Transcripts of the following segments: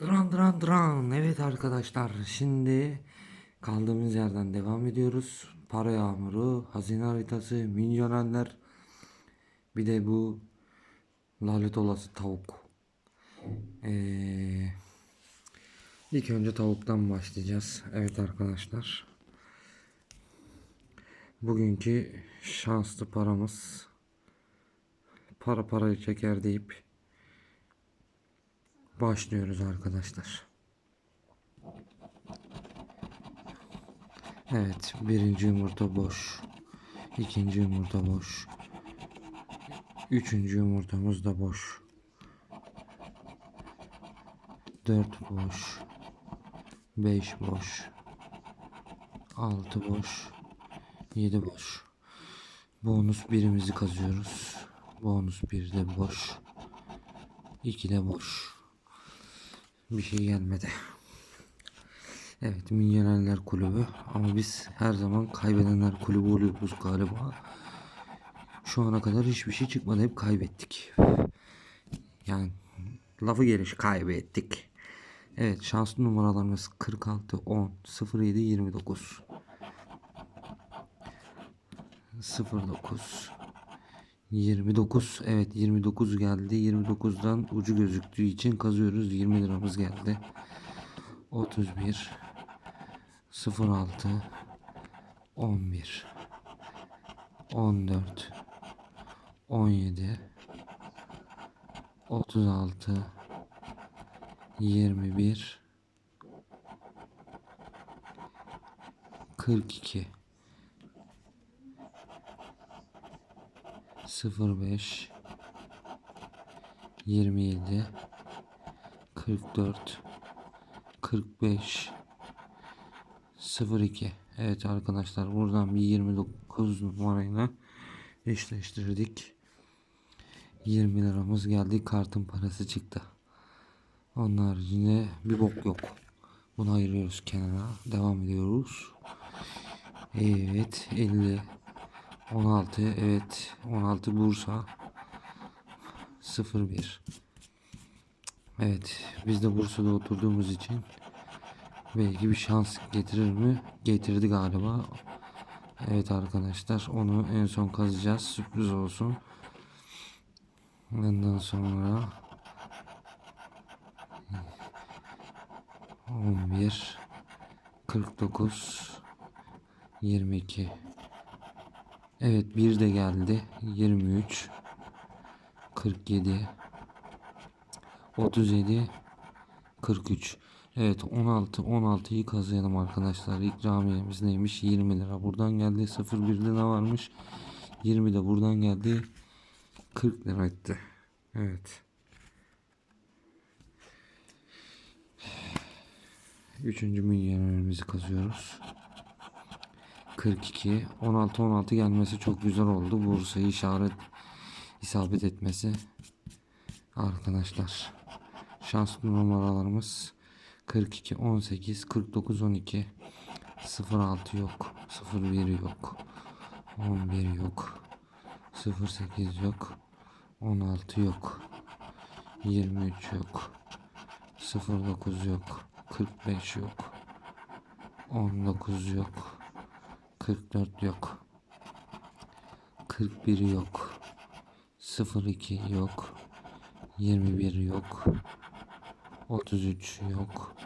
Dran dran dran. Evet arkadaşlar şimdi kaldığımız yerden devam ediyoruz. Para yağmuru, hazine haritası, milyonerler. Bir de bu lanet olası tavuk. Ee, ilk önce tavuktan başlayacağız. Evet arkadaşlar. Bugünkü şanslı paramız para parayı çeker deyip başlıyoruz arkadaşlar. Evet, birinci yumurta boş. İkinci yumurta boş. Üçüncü yumurtamız da boş. Dört boş. Beş boş. Altı boş. Yedi boş. Bonus birimizi kazıyoruz. Bonus bir de boş. İki de boş. Bir şey gelmedi. Evet Milyonerler Kulübü ama biz her zaman kaybedenler kulübü oluyoruz galiba. Şu ana kadar hiçbir şey çıkmadı hep kaybettik. Yani lafı geliş kaybettik. Evet şanslı numaralarımız 46 10 07 29 09 29 evet 29 geldi. 29'dan ucu gözüktüğü için kazıyoruz. 20 liramız geldi. 31 06 11 14 17 36 21 42 05 27 44 45 02 Evet arkadaşlar buradan bir 29 numarayla eşleştirdik. 20 liramız geldi kartın parası çıktı. Onun haricinde bir bok yok. Bunu ayırıyoruz kenara devam ediyoruz. Evet 50 16 evet 16 Bursa 01 Evet biz de Bursa'da oturduğumuz için belki bir şans getirir mi? Getirdi galiba. Evet arkadaşlar onu en son kazacağız sürpriz olsun. Ondan sonra 11 49 22 Evet bir de geldi. 23 47 37 43 Evet 16 16'yı kazıyalım arkadaşlar. İkramiyemiz neymiş? 20 lira. Buradan geldi 01 lira varmış. 20 de buradan geldi. 40 lira etti. Evet. Üçüncü milyonerimizi kazıyoruz. 42 16 16 gelmesi çok güzel oldu. Bursa'yı işaret isabet etmesi. Arkadaşlar şanslı numaralarımız 42 18 49 12 06 yok 01 yok 11 yok 08 yok 16 yok 23 yok 09 yok 45 yok 19 yok 44 yok. 41 yok. 02 yok. 21 yok. 33 yok.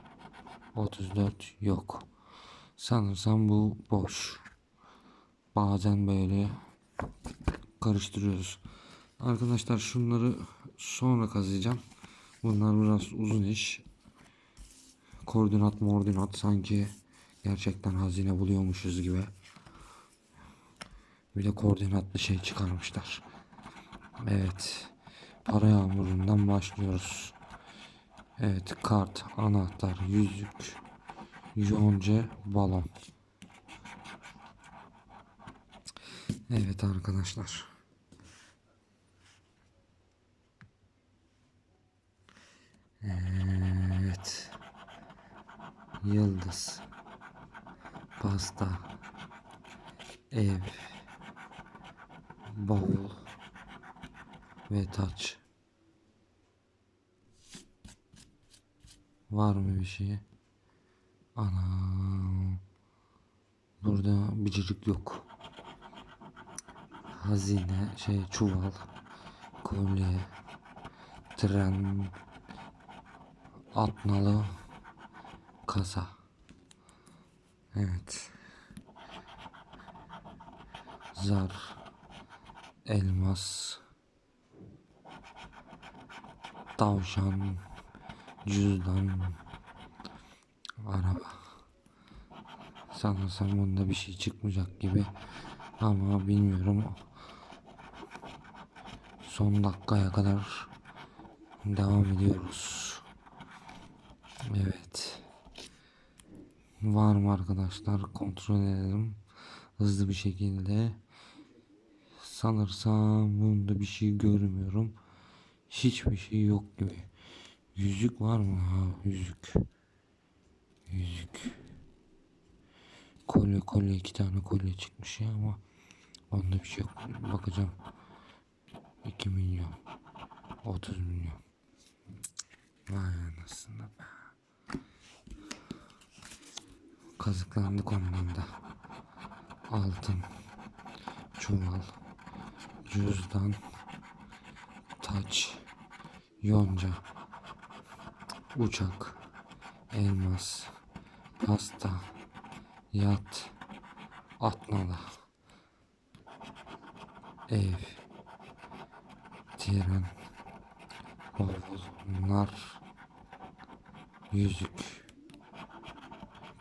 34 yok. Sanırsam bu boş. Bazen böyle karıştırıyoruz. Arkadaşlar şunları sonra kazıyacağım. Bunlar biraz uzun iş. Koordinat mordinat sanki gerçekten hazine buluyormuşuz gibi bir de koordinatlı şey çıkarmışlar evet para yağmurundan başlıyoruz Evet kart, anahtar, yüzük, yonca, balon. Evet arkadaşlar. Evet. Yıldız. Pasta. Ev. Bavul. Ve taç. Var mı bir şey? Ana. Burada bicicik yok. Hazine, şey çuval, kolye, tren, atnalı, kasa. Evet. Zar, elmas, tavşan, cüzdan, araba. Sanırsam bunda bir şey çıkmayacak gibi ama bilmiyorum. Son dakikaya kadar devam ediyoruz. Evet. Var mı arkadaşlar? Kontrol edelim. Hızlı bir şekilde. Sanırsam bunda bir şey görmüyorum. Hiçbir şey yok gibi. Yüzük var mı? Ha yüzük. Yüzük. Kolye kolye iki tane kolye çıkmış ya ama onda bir şey yok. Bakacağım. 2 milyon. 30 milyon. Vay anasını be. Kazıklandık ondan da. Altın. Çuval. Cüzdan. Taç. Yonca. Uçak. Elmas. Pasta. Yat. Atnalı. Ev. Tren. Bavul. Nar. Yüzük.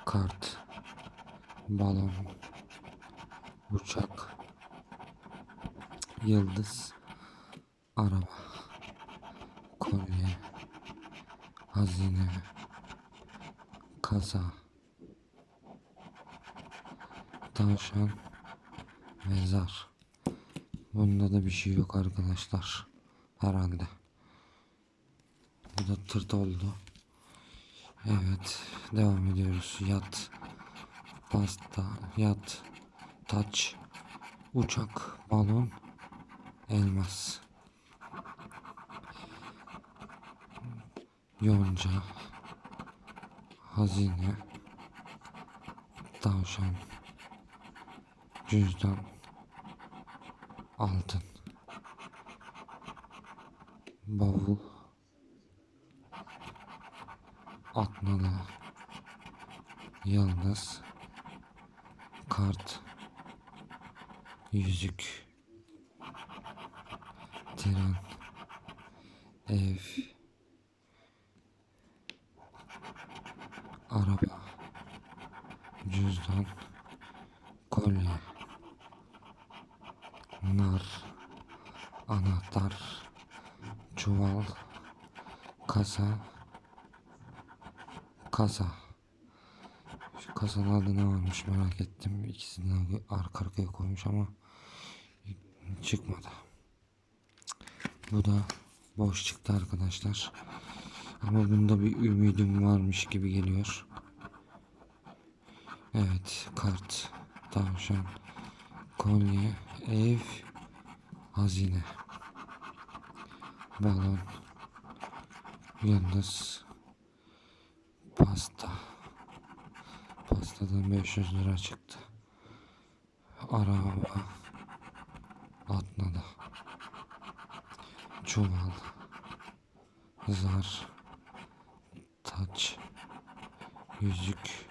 Kart. Balon. Uçak. Yıldız. Araba. Kolye. Hazine. Kasa. Tavşan. Ve zar. Bunda da bir şey yok arkadaşlar. Herhalde. Bu da tırt oldu. Evet. Devam ediyoruz. Yat. Pasta. Yat. Taç. Uçak. Balon. Elmas. Yonca. Hazine. Tavşan. Cüzdan. Altın. Bavul. Atnalı. Yıldız. Kart. Yüzük. Tren. Ev. Araba. Cüzdan. Kolye. Nar. Anahtar. Çuval. Kasa. Kasa. Şu kasalarda ne varmış merak ettim. İkisini arka arkaya koymuş ama çıkmadı. Bu da boş çıktı arkadaşlar. Ama bunda bir ümidim varmış gibi geliyor. Evet kart, tavşan, kolye, ev, hazine, balon, yıldız, pasta. Pastadan 500 lira çıktı. Araba, atnalı, çuval, zar, taç, yüzük,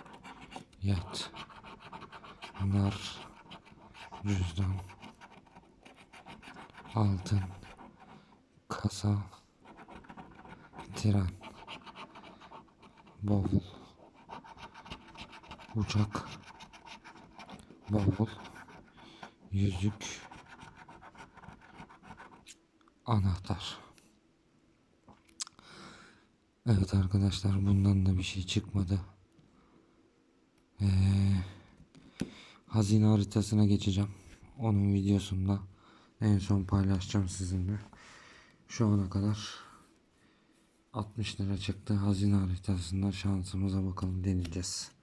yat, nar, cüzdan, altın, kasa, tren, bavul, uçak, bavul, yüzük, anahtar. Evet arkadaşlar bundan da bir şey çıkmadı. Ee, hazine haritasına geçeceğim. Onun videosunda en son paylaşacağım sizinle. Şu ana kadar 60 lira çıktı. Hazine haritasında şansımıza bakalım deneyeceğiz.